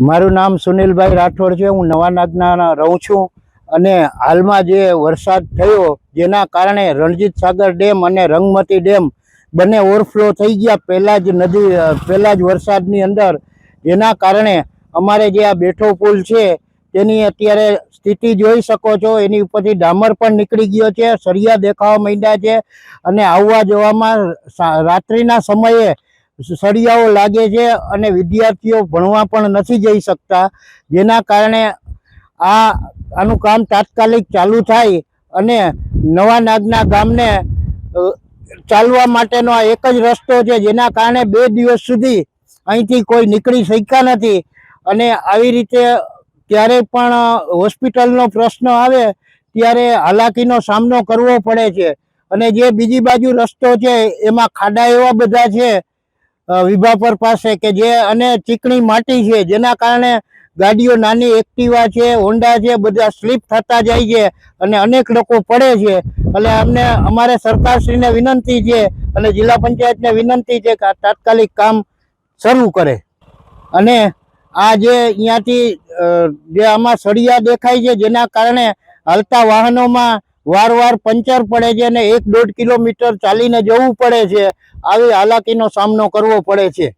મારું નામ સુનિલભાઈ રાઠોડ છે, હું નવા નાગના રહું છું. અને હાલમાં જે વરસાદ થયો, જેના કારણે રણજીત સાગર ડેમ અને રંગમતી ડેમ બંને ઓવરફ્લો થઈ ગયા. પહેલાં જ નદી, પહેલાં જ વરસાદની અંદર. જેના કારણે અમારે જે આ બેઠો પુલ છે, તેની અત્યારે સ્થિતિ જોઈ શકો છો. એની ઉપરથી ડામર પણ નીકળી ગયો છે, સળિયા દેખાવા માંડ્યા છે. અને આવવા જવામાં રાત્રિના સમયે સળિયાઓ લાગે છે અને વિદ્યાર્થીઓ ભણવા પણ નથી જઈ શકતા, જેના કારણે આ, આનું કામ તાત્કાલિક ચાલુ થાય અને નવા નાગના ગામને ચાલવા માટેનો આ એક જ રસ્તો છે, જેના કારણે બે દિવસ સુધી અહીંથી કોઈ નીકળી શક્યા નથી. અને આવી રીતે ક્યારેય પણ હોસ્પિટલનો પ્રશ્ન આવે, ત્યારે હાલાકીનો સામનો કરવો પડે છે. અને જે બીજી બાજુ રસ્તો છે, એમાં ખાડા એવા બધા છે વિભાપર પાસે કે જે અને ચીકણી માટી છે, જેના કારણે ગાડીઓ નાની, એક્ટિવા છે, હોન્ડા છે, બધા સ્લીપ થતા જાય છે અને અનેક લોકો પડે છે. એટલે અમને, અમારે સરકારશ્રીને વિનંતી છે અને જિલ્લા પંચાયતને વિનંતી છે કે તાત્કાલિક કામ શરૂ કરે. અને આ જે અહીંયાથી જે આમાં સળિયા દેખાય છે, જેના કારણે હાલતા વાહનોમાં વાર વાર પંચર પડે છે અને એક દોઢ કિલોમીટર ચાલીને જવું પડે છે. આવી હાલાકીનો સામનો કરવો પડે છે.